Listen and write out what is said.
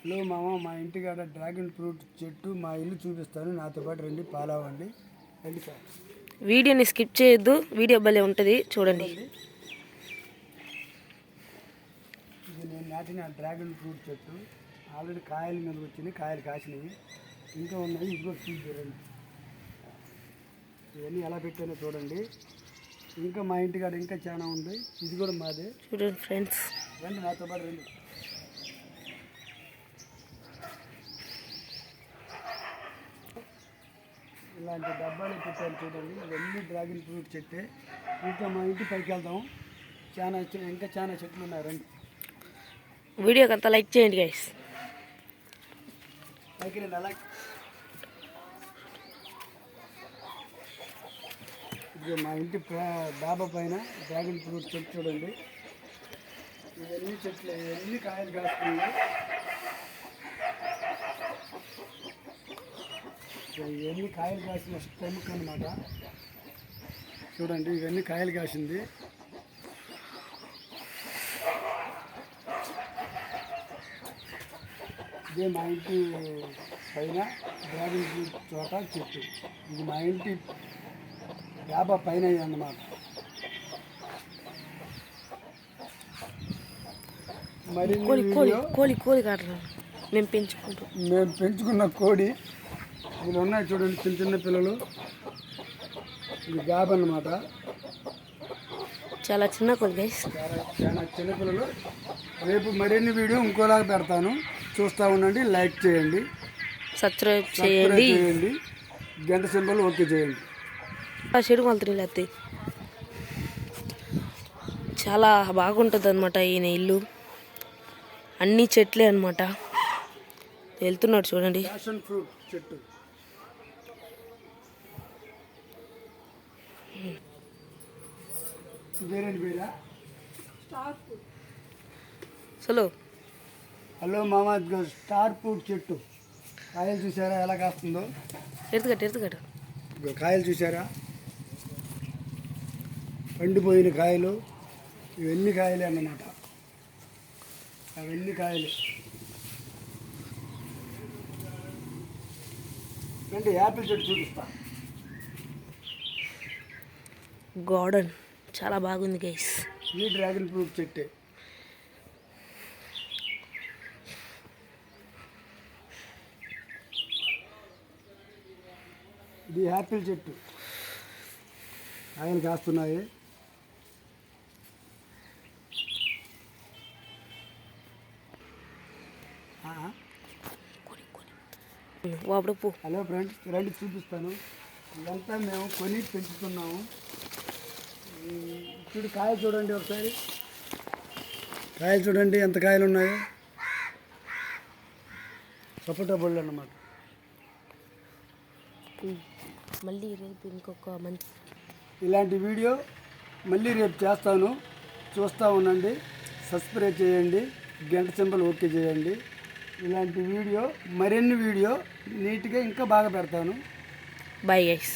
Hello మామ మా ఇంటికాడ డ్రాగన్ ఫ్రూట్ చెట్టు మా ఇల్లు చూపిస్తాను. నాతో పాటు రండి పాలవ్వండి. రండి సార్. వీడియోని స్కిప్ చేయొద్దు వీడియో భలే ఉంటుంది చూడండి. ఇది నేను నాటిన డ్రాగన్ ఫ్రూట్ చెట్టు. ఆల్రెడీ కాయలు మీద వచ్చినాయి కాయలు కాసినవి ఇంకా ఉన్నాయి ఇదిగో చూడండి ఇవన్నీ ఎలా పెట్టానో చూడండి. ఇంకా మా ఇంటికాడ ఇంకా చాలా ఉంది. ఇది కూడా మాదే. చూడండి ఫ్రెండ్స్. రండి నాతో పాటు రండి. ఇలాంటి డబ్బాలు పెట్టాను చూడండి. ఇవన్నీ డ్రాగన్ ఫ్రూట్ చెట్టే. ఇంకా మా ఇంటి పైకి వెళ్దాం. చాలా ఇంకా చాలా చెట్లు ఉన్నాయి. రండి. వీడియోకి అంతా లైక్ చేయండి గైస్ పైకి రండి. అలా ఇది మా ఇంటి డాబా పైన డ్రాగన్ ఫ్రూట్ చెట్టు చూడండి. ఇవన్నీ చెట్లు. ఇవన్నీ కాయలు కాస్తున్నాయి. ఇవన్నీ కాయలు కాసిన స్టెమ్క్ అనమాట చూడండి ఇవన్నీ కాయలు కాసింది. ఇదే మా ఇంటి పైన డ్రాగన్ ఫ్రూట్ తోట చెట్టు. ఇది మా ఇంటి డాబా పైన అన్నమాట. మరి కోడి కోడి కోడి కోడి కాదు మేము పెంచుకుంటాం. మేము పెంచుకున్న కోడి వీళ్ళు ఉన్నాయి చూడండి చిన్న చిన్న పిల్లలు. ఇది గాబ అన్నమాట. చాలా చిన్న గైస్ చాలా చిన్న పిల్లలు. రేపు మరిన్ని వీడియో ఇంకోలాగా పెడతాను. చూస్తూ ఉండండి లైక్ చేయండి. సబ్స్క్రైబ్ చేయండి. చేయండి. గంట సింబల్ ఓకే చేయండి. ఆ చాలా బాగుంటుంది అనమాట ఈయన ఇల్లు. అన్ని చెట్లే అనమాట వెళ్తున్నాడు చూడండి. ఫ్రూట్ చెట్టు. పేరా? చలో. హలో మామ స్టార్ ఫ్రూట్ చెట్టు. కాయలు చూసారా? ఎలా కాస్తుందో? ఎత్తుకట్టు ఎత్తుకట్టు. కాయలు చూసారా? పండిపోయిన కాయలు. ఇవన్నీ కాయలే అన్నమాట. అవన్నీ కాయలు. అంటే యాపిల్ చెట్టు చూపిస్తా. గార్డెన్. చాలా బాగుంది గైస్ ఈ డ్రాగన్ ఫ్రూట్ చెట్టే. ఇది యాపిల్ చెట్టు. కాయలు కాస్తున్నాయి. హలో ఫ్రెండ్స్ రండి చూపిస్తాను. ఇదంతా మేము కొని పెంచుతున్నాము. చూడు కాయలు చూడండి ఒకసారి. కాయలు చూడండి ఎంత కాయలు ఉన్నాయో. సపోటా బళ్ళు అన్నమాట మళ్ళీ రేపు ఇంకొక మంచి ఇలాంటి వీడియో మళ్ళీ రేపు చేస్తాను. చూస్తూ ఉండండి సబ్స్క్రైబ్ చేయండి గంట సింబల్ ఓకే చేయండి. ఇలాంటి వీడియో మరిన్ని వీడియో నీట్గా ఇంకా బాగా పెడతాను. Bye guys